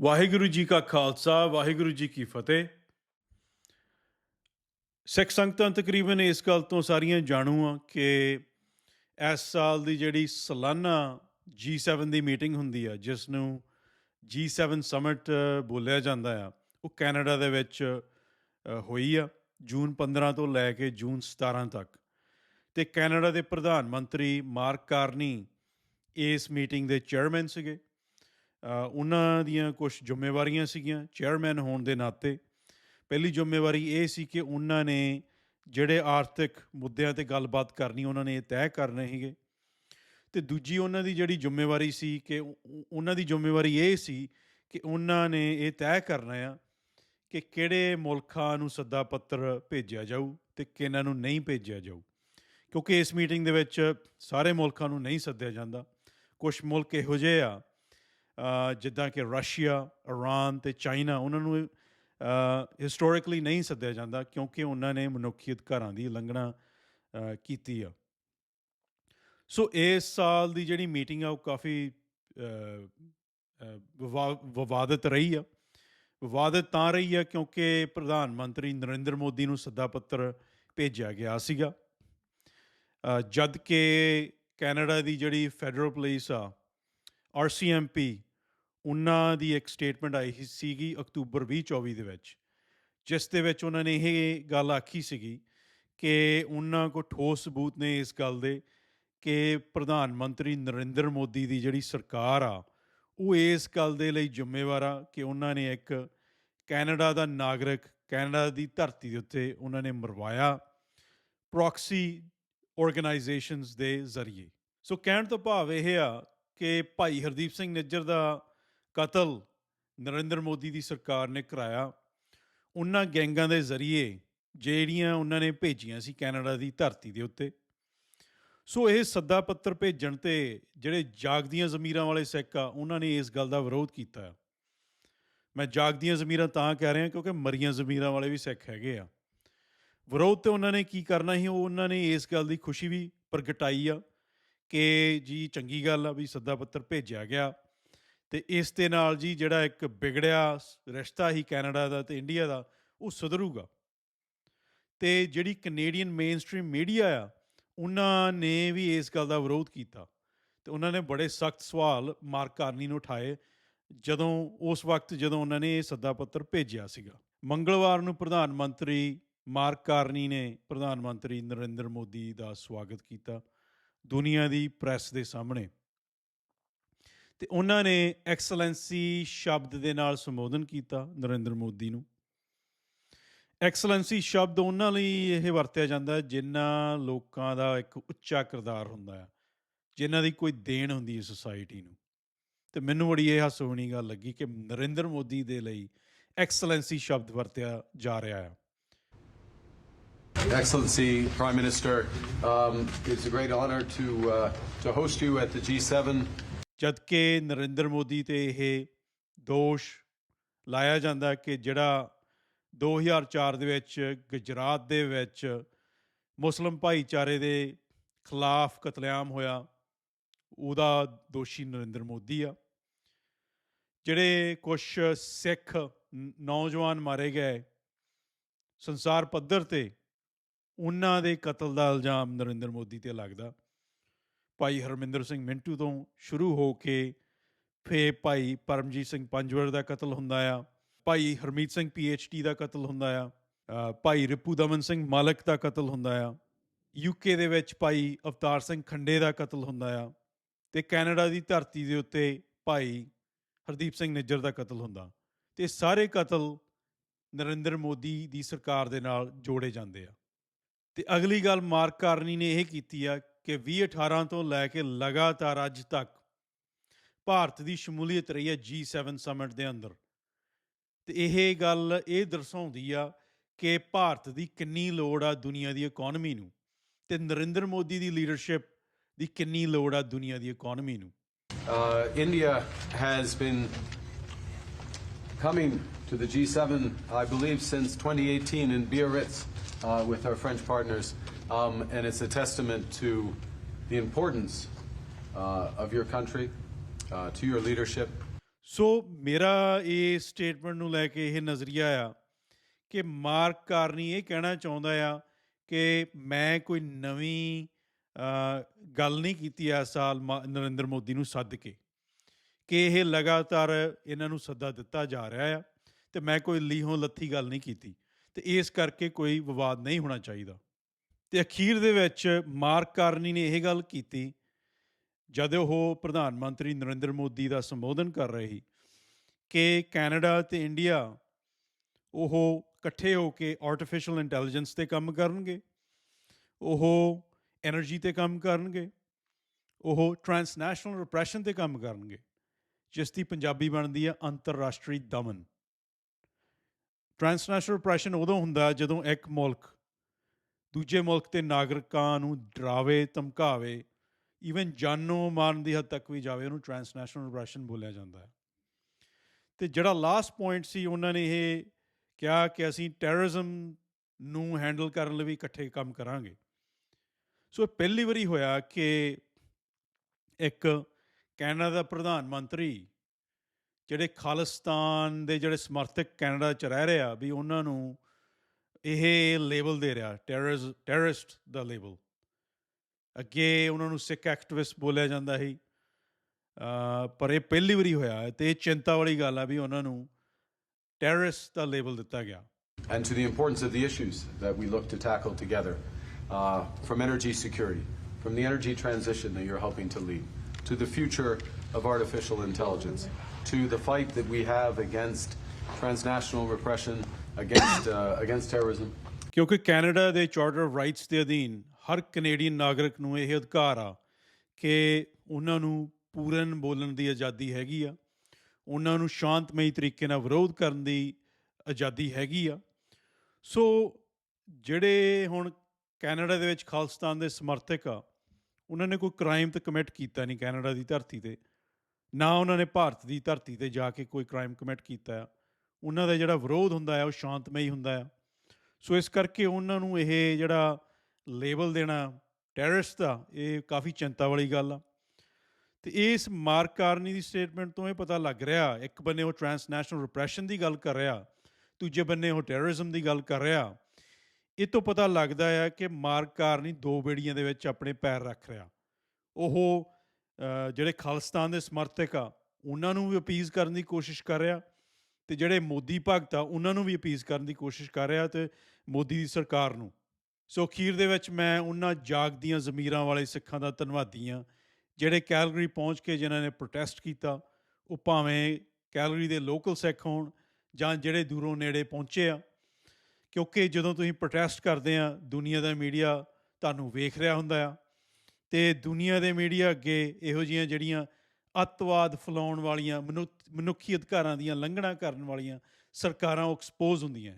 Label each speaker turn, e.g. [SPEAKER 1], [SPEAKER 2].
[SPEAKER 1] ਵਾਹਿਗੁਰੂ ਜੀ ਕਾ ਖਾਲਸਾ, ਵਾਹਿਗੁਰੂ ਜੀ ਕੀ ਫਤਿਹ। ਸਿੱਖ ਸੰਗਤਾਂ ਤਕਰੀਬਨ ਇਸ ਗੱਲ ਤੋਂ ਸਾਰੀਆਂ ਜਾਣੂ ਆ ਕਿ ਇਸ ਸਾਲ ਦੀ ਜਿਹੜੀ ਸਾਲਾਨਾ G7 ਦੀ ਮੀਟਿੰਗ ਹੁੰਦੀ ਆ, ਜਿਸ ਨੂੰ G7 ਸਮਿਟ ਬੋਲਿਆ ਜਾਂਦਾ ਆ, ਉਹ ਕੈਨੇਡਾ ਦੇ ਵਿੱਚ ਹੋਈ ਆ, ਜੂਨ 15 ਤੋਂ ਲੈ ਕੇ ਜੂਨ 17 ਤੱਕ। ਤੇ ਕੈਨੇਡਾ ਦੇ ਪ੍ਰਧਾਨ ਮੰਤਰੀ ਮਾਰਕ ਕਾਰਨੀ ਇਸ ਮੀਟਿੰਗ ਦੇ ਚੇਅਰਮੈਨ ਸੀਗੇ। ਉਹਨਾਂ ਦੀਆਂ ਕੁਝ ਜ਼ਿੰਮੇਵਾਰੀਆਂ ਸੀਗੀਆਂ ਚੇਅਰਮੈਨ ਹੋਣ ਦੇ ਨਾਤੇ। ਪਹਿਲੀ ਜ਼ਿੰਮੇਵਾਰੀ ਇਹ ਸੀ ਕਿ ਉਹਨਾਂ ਨੇ ਜਿਹੜੇ ਆਰਥਿਕ ਮੁੱਦਿਆਂ ਤੇ ਗੱਲਬਾਤ ਕਰਨੀ, ਉਹਨਾਂ ਨੇ ਇਹ ਤੈਅ ਕਰਨੇ ਸੀਗੇ। ਤੇ ਦੂਜੀ ਉਹਨਾਂ ਦੀ ਜਿਹੜੀ ਜ਼ਿੰਮੇਵਾਰੀ ਸੀ ਕਿ ਉਹਨਾਂ ਦੀ ਜ਼ਿੰਮੇਵਾਰੀ ਇਹ ਸੀ ਕਿ ਉਹਨਾਂ ਨੇ ਇਹ ਤੈਅ ਕਰਨਾ ਆ ਕਿ ਕਿਹੜੇ ਮੁਲਕਾਂ ਨੂੰ ਸੱਦਾ ਪੱਤਰ ਭੇਜਿਆ ਜਾਊ ਤੇ ਕਿਹਨਾਂ ਨੂੰ ਨਹੀਂ ਭੇਜਿਆ ਜਾਊ। ਕਿਉਂਕਿ ਇਸ ਮੀਟਿੰਗ ਦੇ ਵਿੱਚ ਸਾਰੇ ਮੁਲਕਾਂ ਨੂੰ ਨਹੀਂ ਸੱਦਿਆ ਜਾਂਦਾ। ਕੁਝ ਮੁਲਕ ਇਹੋ ਜਿਹੇ ਆ ਜਿੱਦਾਂ ਕਿ ਰਸ਼ੀਆ ਇਰਾਨ ਤੇ ਚਾਈਨਾ ਉਹਨਾਂ ਨੂੰ ਹਿਸਟੋਰਿਕਲੀ ਨਹੀਂ ਸੱਦਿਆ ਜਾਂਦਾ ਕਿਉਂਕਿ ਉਹਨਾਂ ਨੇ ਮਨੁੱਖੀ ਅਧਿਕਾਰਾਂ ਦੀ ਉਲੰਘਣਾ ਕੀਤੀ ਆ। ਸੋ ਇਸ ਸਾਲ ਦੀ ਜਿਹੜੀ ਮੀਟਿੰਗ ਆ ਉਹ ਕਾਫੀ ਅ, ਵਿਵਾ- ਵਿਵਾਦਿਤ ਰਹੀ ਆ। ਵਿਵਾਦਿਤ ਤਾਂ ਰਹੀ ਆ ਕਿਉਂਕਿ ਪ੍ਰਧਾਨ ਮੰਤਰੀ ਨਰਿੰਦਰ ਮੋਦੀ ਨੂੰ ਸੱਦਾ ਪੱਤਰ ਭੇਜਿਆ ਗਿਆ ਸੀਗਾ। ਜਦ ਕਿ ਕੈਨੇਡਾ ਦੀ ਜਿਹੜੀ ਫੈਡਰਲ ਪੁਲਿਸ ਆ ਆਰਸੀਐਮਪੀ ਉਹਨਾਂ ਦੀ ਇੱਕ ਸਟੇਟਮੈਂਟ ਆਈ ਸੀਗੀ ਅਕਤੂਬਰ 2024 ਦੇ ਵਿੱਚ, ਜਿਸ ਦੇ ਵਿੱਚ ਉਹਨਾਂ ਨੇ ਇਹ ਗੱਲ ਆਖੀ ਸੀਗੀ ਕਿ ਉਹਨਾਂ ਕੋਲ ਠੋਸ ਸਬੂਤ ਨੇ ਇਸ ਗੱਲ ਦੇ ਕਿ ਪ੍ਰਧਾਨ ਮੰਤਰੀ ਨਰਿੰਦਰ ਮੋਦੀ ਦੀ ਜਿਹੜੀ ਸਰਕਾਰ ਆ, ਉਹ ਇਸ ਗੱਲ ਦੇ ਲਈ ਜ਼ਿੰਮੇਵਾਰ ਆ ਕਿ ਉਹਨਾਂ ਨੇ ਇੱਕ ਕੈਨੇਡਾ ਦਾ ਨਾਗਰਿਕ, ਕੈਨੇਡਾ ਦੀ ਧਰਤੀ ਦੇ ਉੱਤੇ ਉਹਨਾਂ ਨੇ ਮਰਵਾਇਆ ਪ੍ਰੋਕਸੀ ਆਰਗੇਨਾਈਜੇਸ਼ਨਸ ਦੇ ਜ਼ਰੀਏ। ਸੋ ਕਹਿਣ ਤੋਂ ਭਾਵ ਇਹ ਆ ਕਿ ਭਾਈ ਹਰਦੀਪ ਸਿੰਘ ਨਿੱਜਰ ਦਾ ਕਤਲ ਨਰਿੰਦਰ ਮੋਦੀ ਦੀ ਸਰਕਾਰ ਨੇ ਕਰਾਇਆ। ਉਹਨਾਂ ਗੈਂਗਾਂ ਦੇ ਜ਼ਰੀਏ ਜਿਹੜੀਆਂ ਉਹਨਾਂ ਨੇ ਭੇਜੀਆਂ ਸੀ ਕੈਨੇਡਾ ਦੀ ਧਰਤੀ ਦੇ ਉੱਤੇ। ਸੋ ਇਹ ਸੱਦਾ ਪੱਤਰ ਭੇਜਣ ਤੇ ਜਿਹੜੇ ਜਾਗਦੀਆਂ ਜ਼ਮੀਰਾਂ ਵਾਲੇ ਸਿੱਖ ਆ, ਉਹਨਾਂ ਨੇ ਇਸ ਗੱਲ ਦਾ ਵਿਰੋਧ ਕੀਤਾ। ਮੈਂ ਜਾਗਦੀਆਂ ਜ਼ਮੀਰਾਂ ਤਾਂ ਕਹਿ ਰਿਹਾ ਕਿਉਂਕਿ ਮਰੀਆਂ ਜ਼ਮੀਰਾਂ ਵਾਲੇ ਵੀ ਸਿੱਖ ਹੈਗੇ ਆ। ਵਿਰੋਧ ਤੇ ਉਹਨਾਂ ਨੇ ਕੀ ਕਰਨਾ ਸੀ? ਉਹ ਉਹਨਾਂ ਨੇ ਇਸ ਗੱਲ ਦੀ ਖੁਸ਼ੀ ਵੀ ਪ੍ਰਗਟਾਈ ਆ ਕਿ ਜੀ ਚੰਗੀ ਗੱਲ ਆ ਵੀ ਸੱਦਾ ਪੱਤਰ ਭੇਜਿਆ ਗਿਆ। ਤੇ ਇਸ ਦੇ ਨਾਲ ਜੀ ਜਿਹੜਾ ਇੱਕ ਵਿਗੜਿਆ ਰਿਸ਼ਤਾ ਹੀ ਕੈਨੇਡਾ ਦਾ ਤੇ ਇੰਡੀਆ ਦਾ, ਉਹ ਸੁਧਰੂਗਾ। ਤੇ ਜਿਹੜੀ ਕੈਨੇਡੀਅਨ ਮੇਨਸਟ੍ਰੀਮ ਮੀਡੀਆ ਆ, ਉਹਨਾਂ ਨੇ ਵੀ ਇਸ ਗੱਲ ਦਾ ਵਿਰੋਧ ਕੀਤਾ। ਤੇ ਉਹਨਾਂ ਨੇ ਬੜੇ ਸਖਤ ਸਵਾਲ ਮਾਰਕ ਕਾਰਨੀ ਨੂੰ ਉਠਾਏ, ਜਦੋਂ, ਉਸ ਵਕਤ ਜਦੋਂ ਉਹਨਾਂ ਨੇ ਇਹ ਸੱਦਾ ਪੱਤਰ ਭੇਜਿਆ ਸੀਗਾ। ਮੰਗਲਵਾਰ ਨੂੰ ਪ੍ਰਧਾਨ ਮੰਤਰੀ ਮਾਰਕ ਕਾਰਨੀ ਨੇ ਪ੍ਰਧਾਨ ਮੰਤਰੀ ਨਰਿੰਦਰ ਮੋਦੀ ਦਾ ਸਵਾਗਤ ਕੀਤਾ ਦੁਨੀਆ ਦੀ ਪ੍ਰੈਸ ਦੇ ਸਾਹਮਣੇ। ਤੇ ਉਹਨਾਂ ਨੇ ਐਕਸਲੈਂਸੀ ਸ਼ਬਦ ਦੇ ਨਾਲ ਸੰਬੋਧਨ ਕੀਤਾ ਨਰਿੰਦਰ ਮੋਦੀ ਨੂੰ ਐਕਸਲੈਂਸੀ ਸ਼ਬਦ ਉਹਨਾਂ ਲਈ ਇਹ ਵਰਤਿਆ ਜਾਂਦਾ ਜਿਨ੍ਹਾਂ ਲੋਕਾਂ ਦਾ ਇੱਕ ਉੱਚਾ ਕਿਰਦਾਰ ਹੁੰਦਾ ਹੈ ਜਿਨ੍ਹਾਂ ਦੀ ਕੋਈ ਦੇਣ ਹੁੰਦੀ ਹੈ ਸੋਸਾਇਟੀ ਨੂੰ ਤੇ ਮੈਨੂੰ ਬੜੀ ਇਹ ਹਸਵਣੀ ਗੱਲ ਲੱਗੀ ਕਿ ਨਰਿੰਦਰ ਮੋਦੀ ਦੇ ਲਈ ਐਕਸਲੈਂਸੀ ਸ਼ਬਦ ਵਰਤਿਆ ਜਾ ਰਿਹਾ ਹੈ
[SPEAKER 2] Excellency, Prime Minister, um, it's a great honor to uh, to host you at the G7.
[SPEAKER 1] ਜਦਕਿ ਨਰਿੰਦਰ ਮੋਦੀ ਤੇ ਇਹ ਦੋਸ਼ ਲਾਇਆ ਜਾਂਦਾ ਕਿ ਜਿਹੜਾ 2004 ਦੇ ਵਿੱਚ, ਗੁਜਰਾਤ ਦੇ ਵਿੱਚ ਮੁਸਲਮ ਭਾਈਚਾਰੇ ਦੇ ਖਿਲਾਫ ਕਤਲੇਆਮ ਹੋਇਆ, ਉਹਦਾ ਦੋਸ਼ੀ ਨਰਿੰਦਰ ਮੋਦੀ ਆ। ਜਿਹੜੇ ਕੁਝ ਸਿੱਖ ਨੌਜਵਾਨ ਮਾਰੇ ਗਏ ਸੰਸਾਰ ਪੱਧਰ ਤੇ, ਉਹਨਾਂ ਦੇ ਕਤਲ ਦਾ ਇਲਜ਼ਾਮ ਨਰਿੰਦਰ ਮੋਦੀ ਤੇ ਲੱਗਦਾ। ਭਾਈ ਹਰਮਿੰਦਰ ਸਿੰਘ ਮਿੰਟੂ ਤੋਂ ਸ਼ੁਰੂ ਹੋ ਕੇ ਫੇ ਭਾਈ ਪਰਮਜੀਤ ਸਿੰਘ ਪੰਜਵਰ ਦਾ ਕਤਲ ਹੁੰਦਾ ਆ, ਭਾਈ ਹਰਮੀਤ ਸਿੰਘ ਡੀ ਦਾ ਕਤਲ ਹੁੰਦਾ ਆ ਭਾਈ ਰਿਪੂ ਦਮਨ ਸਿੰਘ ਮਾਲਕ ਦਾ ਕਤਲ ਹੁੰਦਾ ਆ ਯੂਕੇ ਦੇ ਵਿੱਚ ਭਾਈ ਅਵਤਾਰ ਸਿੰਘ ਖੰਡੇ ਦਾ ਕਤਲ ਹੁੰਦਾ ਆ ਤੇ ਕੈਨੇਡਾ ਦੀ ਧਰਤੀ ਦੇ ਉੱਤੇ ਭਾਈ ਹਰਦੀਪ ਸਿੰਘ ਨਿੱਜਰ ਦਾ ਕਤਲ ਹੁੰਦਾ। ਤੇ ਸਾਰੇ ਕਤਲ ਨਰਿੰਦਰ ਮੋਦੀ ਦੀ ਸਰਕਾਰ ਦੇ ਨਾਲ ਜੋੜੇ ਜਾਂਦੇ ਆ। ਤੇ ਅਗਲੀ ਗੱਲ ਮਾਰਕ ਕਾਰਨੀ ਨੇ ਇਹ ਕੀਤੀ ਆ ਕਿ 2018 ਤੋਂ ਲੈ ਕੇ ਲਗਾਤਾਰ ਅੱਜ ਤੱਕ ਭਾਰਤ ਦੀ ਸ਼ਮੂਲੀਅਤ ਰਹੀ ਹੈ G7 ਸਮਿਟ ਦੇ ਅੰਦਰ। ਤੇ ਇਹ ਗੱਲ ਇਹ ਦਰਸਾਉਂਦੀ ਆ ਕਿ ਭਾਰਤ ਦੀ ਕਿੰਨੀ ਲੋੜ ਆ ਦੁਨੀਆ ਦੀ ਇਕਨੋਮੀ ਨੂੰ ਤੇ ਨਰਿੰਦਰ ਮੋਦੀ ਦੀ ਲੀਡਰਸ਼ਿਪ ਦੀ ਕਿੰਨੀ ਲੋੜ ਆ ਦੁਨੀਆ ਦੀ ਇਕਨੋਮੀ ਨੂੰ।
[SPEAKER 2] India has been coming to the G7, I believe, since 2018 in Biarritz uh, with our French partners, um, and it's a testament to the importance uh, of your country, uh, to your leadership.
[SPEAKER 1] So ਮੇਰਾ ਇਹ statement ਨੂੰ ਲੈ ਕੇ ਇਹ ਨਜ਼ਰੀਆ ਆ ਕਿ mark Carney ਇਹ ਕਹਿਣਾ ਚਾਹੁੰਦਾ ਆ ਕਿ ਮੈਂ ਕੋਈ ਨਵੀਂ ਗੱਲ ਨਹੀਂ ਕੀਤੀ ਇਸ ਸਾਲ ਮਾ- ਨਰਿੰਦਰ ਮੋਦੀ ਨੂੰ ਸੱਦ ਕੇ ਕਿ ਇਹ ਲਗਾਤਾਰ ਇਹਨਾਂ ਨੂੰ ਸੱਦਾ ਦਿੱਤਾ ਜਾ ਰਿਹਾ ਆ ਤੇ ਮੈਂ ਕੋਈ ਲੀਹੋਂ ਲੱਥੀ ਗੱਲ ਨਹੀਂ ਕੀਤੀ ਤੇ ਇਸ ਕਰਕੇ ਕੋਈ ਵਿਵਾਦ ਨਹੀਂ ਹੋਣਾ ਚਾਹੀਦਾ ਤੇ ਅਖੀਰ ਦੇ ਵਿੱਚ ਮਾਰਕ ਕਾਰਨੀ ਨੇ ਇਹ ਗੱਲ ਕੀਤੀ, ਜਦ ਉਹ ਪ੍ਰਧਾਨ ਮੰਤਰੀ ਨਰਿੰਦਰ ਮੋਦੀ ਦਾ ਸੰਬੋਧਨ ਕਰ ਰਹੀ ਕਿ ਕੈਨੇਡਾ ਤੇ ਇੰਡੀਆ ਉਹ ਇਕੱਠੇ ਹੋ ਕੇ ਆਰਟੀਫੀਸ਼ੀਅਲ ਇੰਟੈਲੀਜੈਂਸ ਤੇ ਕੰਮ ਕਰਨਗੇ, ਉਹ એનર્ਜੀ ਤੇ ਕੰਮ ਕਰਨਗੇ, ਉਹ ਟ੍ਰਾਂਸਨੈਸ਼ਨਲ ਰਿਪਰੈਸ਼ਨ ਤੇ ਕੰਮ ਕਰਨਗੇ, ਜਿਸ ਦੀ ਪੰਜਾਬੀ ਬਣਦੀ ਹੈ ਅੰਤਰਰਾਸ਼ਟਰੀ ਦਮਨ। ਟ੍ਰਾਂਸਨੈਸ਼ਨਲ ਰਿਪਰੈਸ਼ਨ ਉਦੋਂ ਹੁੰਦਾ ਜਦੋਂ ਇੱਕ ਮੁਲਕ ਦੂਜੇ ਮੁਲਕ ਦੇ ਨਾਗਰਿਕਾਂ ਨੂੰ ਡਰਾਵੇ, ਧਮਕਾਵੇ ਈਵਨ ਜਾਨੋਂ ਮਾਰਨ ਦੀ ਹੱਦ ਤੱਕ ਵੀ ਜਾਵੇ, ਉਹਨੂੰ ਟਰਾਂਸਨੈਸ਼ਨਲ ਰਿਪਰੈਸ਼ਨ ਬੋਲਿਆ ਜਾਂਦਾ ਹੈ। ਤੇ ਜਿਹੜਾ ਲਾਸਟ ਪੁਆਇੰਟ ਸੀ, ਉਹਨਾਂ ਨੇ ਇਹ ਕਿਹਾ ਕਿ ਅਸੀਂ ਟੈਰਰਿਜ਼ਮ ਨੂੰ ਹੈਂਡਲ ਕਰਨ ਲਈ ਵੀ ਇਕੱਠੇ ਕੰਮ ਕਰਾਂਗੇ। ਸੋ ਇਹ ਪਹਿਲੀ ਵਾਰੀ ਹੋਇਆ ਕਿ ਇੱਕ ਕੈਨੇਡਾ ਦਾ ਪ੍ਰਧਾਨ ਮੰਤਰੀ ਜਿਹੜੇ ਖਾਲਿਸਤਾਨ ਦੇ ਜਿਹੜੇ ਸਮਰਥਕ ਕੈਨੇਡਾ ਚ ਰਹਿ ਰਹੇ ਆ ਵੀ ਉਹਨਾਂ ਨੂੰ ਇਹ ਲੇਬਲ ਦੇ ਰਿਹਾ ਟੈਰਰਿਸ ਟੈਰਰਿਸਟ ਦਾ ਲੇਬਲ ਅੱਗੇ ਉਹਨਾਂ ਨੂੰ ਸਿੱਖ ਐਕਟਿਵਿਸਟ ਬੋਲਿਆ ਜਾਂਦਾ ਸੀ ਅ, ਪਰ ਇਹ ਪਹਿਲੀ ਵਾਰੀ ਹੋਇਆ ਹੈ ਤੇ ਇਹ ਚਿੰਤਾ ਵਾਲੀ ਗੱਲ ਆ ਵੀ ਉਹਨਾਂ ਨੂੰ ਟੈਰਰਿਸਟ ਦਾ ਲੇਬਲ ਦਿੱਤਾ ਗਿਆ
[SPEAKER 2] and to the importance of the issues that we look to tackle together, uh, from energy security, from the energy transition that you're helping to lead, to the future of artificial intelligence, to the fight that we have against transnational repression, against, uh, against terrorism,
[SPEAKER 1] ਕਿਉਂਕਿ Canada ਦੇ charter of rights ਦੇ ਅਧੀਨ ਹਰ Canadian ਨਾਗਰਿਕ ਨੂੰ ਇਹ ਅਧਿਕਾਰ ਆ ਕਿ ਉਹਨਾਂ ਨੂੰ ਪੂਰਨ ਬੋਲਣ ਦੀ ਆਜ਼ਾਦੀ ਹੈਗੀ ਆ। ਉਹਨਾਂ ਨੂੰ ਸ਼ਾਂਤਮਈ ਤਰੀਕੇ ਨਾਲ ਵਿਰੋਧ ਕਰਨ ਦੀ ਆਜ਼ਾਦੀ ਹੈਗੀ ਆ। ਸੋ ਜਿਹੜੇ ਹੁਣ ਕੈਨੇਡਾ ਦੇ ਵਿੱਚ ਖਾਲਿਸਤਾਨ ਦੇ ਸਮਰਥਕ ਆ ਉਹਨਾਂ ਨੇ ਕੋਈ ਕ੍ਰਾਈਮ ਤਾਂ ਕਮਿਟ ਕੀਤਾ ਨਹੀਂ ਕੈਨੇਡਾ ਦੀ ਧਰਤੀ ਤੇ। ਨਾ ਉਹਨਾਂ ਨੇ ਭਾਰਤ ਦੀ ਧਰਤੀ ਤੇ ਜਾ ਕੇ ਕੋਈ ਕ੍ਰਾਈਮ ਕਮਿਟ ਕੀਤਾ ਆ। ਉਹਨਾਂ ਦਾ ਜਿਹੜਾ ਵਿਰੋਧ ਹੁੰਦਾ ਆ, ਉਹ ਸ਼ਾਂਤਮਈ ਹੁੰਦਾ ਆ। ਸੋ ਇਸ ਕਰਕੇ ਉਹਨਾਂ ਨੂੰ ਇਹ ਜਿਹੜਾ ਲੇਬਲ ਦੇਣਾ ਟੈਰਰਿਸਟ ਦਾ, ਇਹ ਕਾਫੀ ਚਿੰਤਾ ਵਾਲੀ ਗੱਲ ਆ। ਤੇ ਇਸ ਮਾਰਕ ਕਾਰਨੀ ਦੀ ਸਟੇਟਮੈਂਟ ਤੋਂ ਇਹ ਪਤਾ ਲੱਗ ਰਿਹਾ, ਇੱਕ ਬੰਨੇ ਉਹ ਟਰਾਂਸਨੈਸ਼ਨਲ ਰਿਪਰੈਸ਼ਨ ਦੀ ਗੱਲ ਕਰ ਰਿਹਾ, ਦੂਜੇ ਬੰਨੇ ਉਹ ਟੈਰਰਿਜ਼ਮ ਦੀ ਗੱਲ ਕਰ ਰਿਹਾ। ਇਹ ਤੋਂ ਪਤਾ ਲੱਗਦਾ ਹੈ ਕਿ ਮਾਰਕ ਕਾਰਨੀ ਦੋ ਬੇੜੀਆਂ ਦੇ ਵਿੱਚ ਆਪਣੇ ਪੈਰ ਰੱਖ ਰਿਹਾ। ਉਹ ਜਿਹੜੇ ਖਾਲਿਸਤਾਨ ਦੇ ਸਮਰਥਕ ਆ, ਉਹਨਾਂ ਨੂੰ ਵੀ ਅਪੀਜ਼ ਕਰਨ ਦੀ ਕੋਸ਼ਿਸ਼ ਕਰ ਰਿਹਾ। ਤੇ ਜਿਹੜੇ ਮੋਦੀ ਭਗਤ ਆ, ਉਹਨਾਂ ਨੂੰ ਵੀ ਅਪੀਸ ਕਰਨ ਦੀ ਕੋਸ਼ਿਸ਼ ਕਰ ਰਿਹਾ ਤੇ ਮੋਦੀ ਦੀ ਸਰਕਾਰ ਨੂੰ। ਸੋ ਅਖੀਰ ਦੇ ਵਿੱਚ ਮੈਂ ਉਹਨਾਂ ਜਾਗਦੀਆਂ ਜ਼ਮੀਰਾਂ ਵਾਲੇ ਸਿੱਖਾਂ ਦਾ ਧੰਨਵਾਦੀ ਹਾਂ, ਜਿਹੜੇ ਕੈਲਗਰੀ ਪਹੁੰਚ ਕੇ ਜਿਨ੍ਹਾਂ ਨੇ ਪ੍ਰੋਟੈਸਟ ਕੀਤਾ, ਉਹ ਭਾਵੇਂ ਕੈਲਗਰੀ ਦੇ ਲੋਕਲ ਸਿੱਖ ਹੋਣ ਜਾਂ ਜਿਹੜੇ ਦੂਰੋਂ ਨੇੜੇ ਪਹੁੰਚੇ ਆ। ਕਿਉਂਕਿ ਜਦੋਂ ਤੁਸੀਂ ਪ੍ਰੋਟੈਸਟ ਕਰਦੇ ਆ, ਦੁਨੀਆ ਦਾ ਮੀਡੀਆ ਤੁਹਾਨੂੰ ਵੇਖ ਰਿਹਾ ਹੁੰਦਾ ਆ, ਤੇ ਦੁਨੀਆ ਦੇ ਮੀਡੀਆ ਅੱਗੇ ਇਹੋ ਜਿਹੀਆਂ ਜਿਹੜੀਆਂ ਅੱਤਵਾਦ ਫੈਲਾਉਣ ਵਾਲੀਆਂ ਮਨੁ- ਮਨੁੱਖੀ ਅਧਿਕਾਰਾਂ ਦੀਆਂ ਲੰਘਣਾ ਕਰਨ ਵਾਲੀਆਂ ਸਰਕਾਰਾਂ ਐਕਸਪੋਜ਼ ਹੁੰਦੀਆਂ।